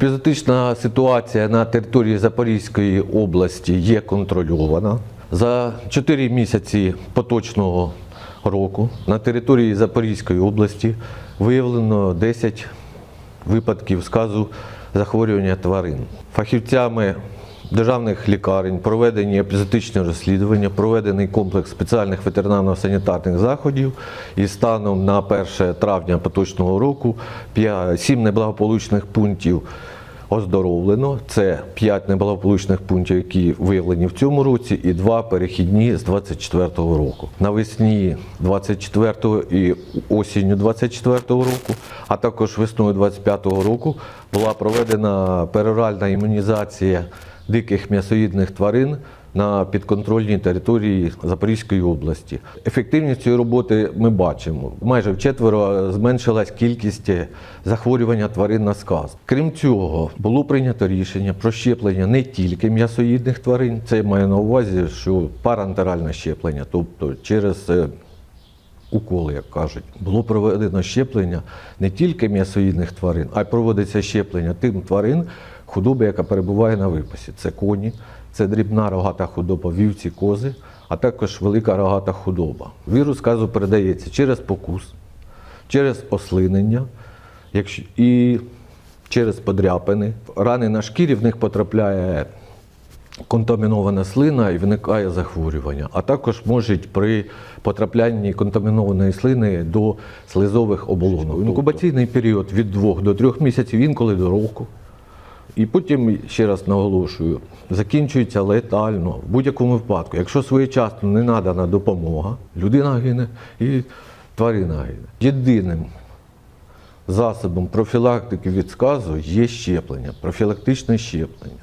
Епізотична ситуація на території Запорізької області є контрольована. За 4 місяці поточного року на території Запорізької області виявлено 10 випадків сказу захворювання тварин. Фахівцями державних лікарень проведені епізотичні розслідування, проведений комплекс спеціальних ветеринарно-санітарних заходів. І станом на 1 травня поточного року 7 неблагополучних пунктів оздоровлено. Це 5 неблагополучних пунктів, які виявлені в цьому році, і 2 перехідні з 24-го року. Навесні 24-го і осінню 24-го року, а також весною 25-го року була проведена пероральна імунізація диких м'ясоїдних тварин на підконтрольній території Запорізької області. Ефективність цієї роботи ми бачимо. Майже вчетверо зменшилась кількість захворювання тварин на сказ. Крім цього, було прийнято рішення про щеплення не тільки м'ясоїдних тварин, це я маю на увазі, що парантеральне щеплення, тобто через е, уколи, як кажуть, було проведено щеплення не тільки м'ясоїдних тварин, а й проводиться щеплення тим тварин, худоби, яка перебуває на випасі. Це коні, це дрібна рогата худоба, вівці, кози, а також велика рогата худоба. Вірус сказу передається через покус, через ослинення якщо, і через подряпини. Рани на шкірі в них потрапляє контамінована слина і виникає захворювання, а також можуть при потраплянні контамінованої слини до слизових оболонок. Інкубаційний період від 2 до 3 місяців, інколи до року. І потім, ще раз наголошую, закінчується летально в будь-якому випадку. Якщо своєчасно не надана допомога, людина гине і тварина гине. Єдиним засобом профілактики від сказу є щеплення, профілактичне щеплення.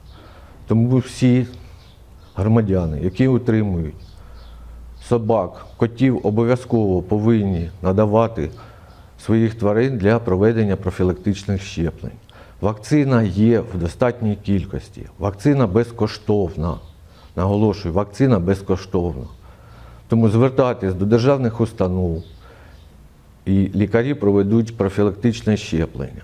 Тому всі громадяни, які утримують собак, котів, обов'язково повинні надавати своїх тварин для проведення профілактичних щеплень. Вакцина є в достатній кількості. Вакцина безкоштовна. Наголошую, вакцина безкоштовна. Тому звертайтесь до державних установ, і лікарі проведуть профілактичне щеплення.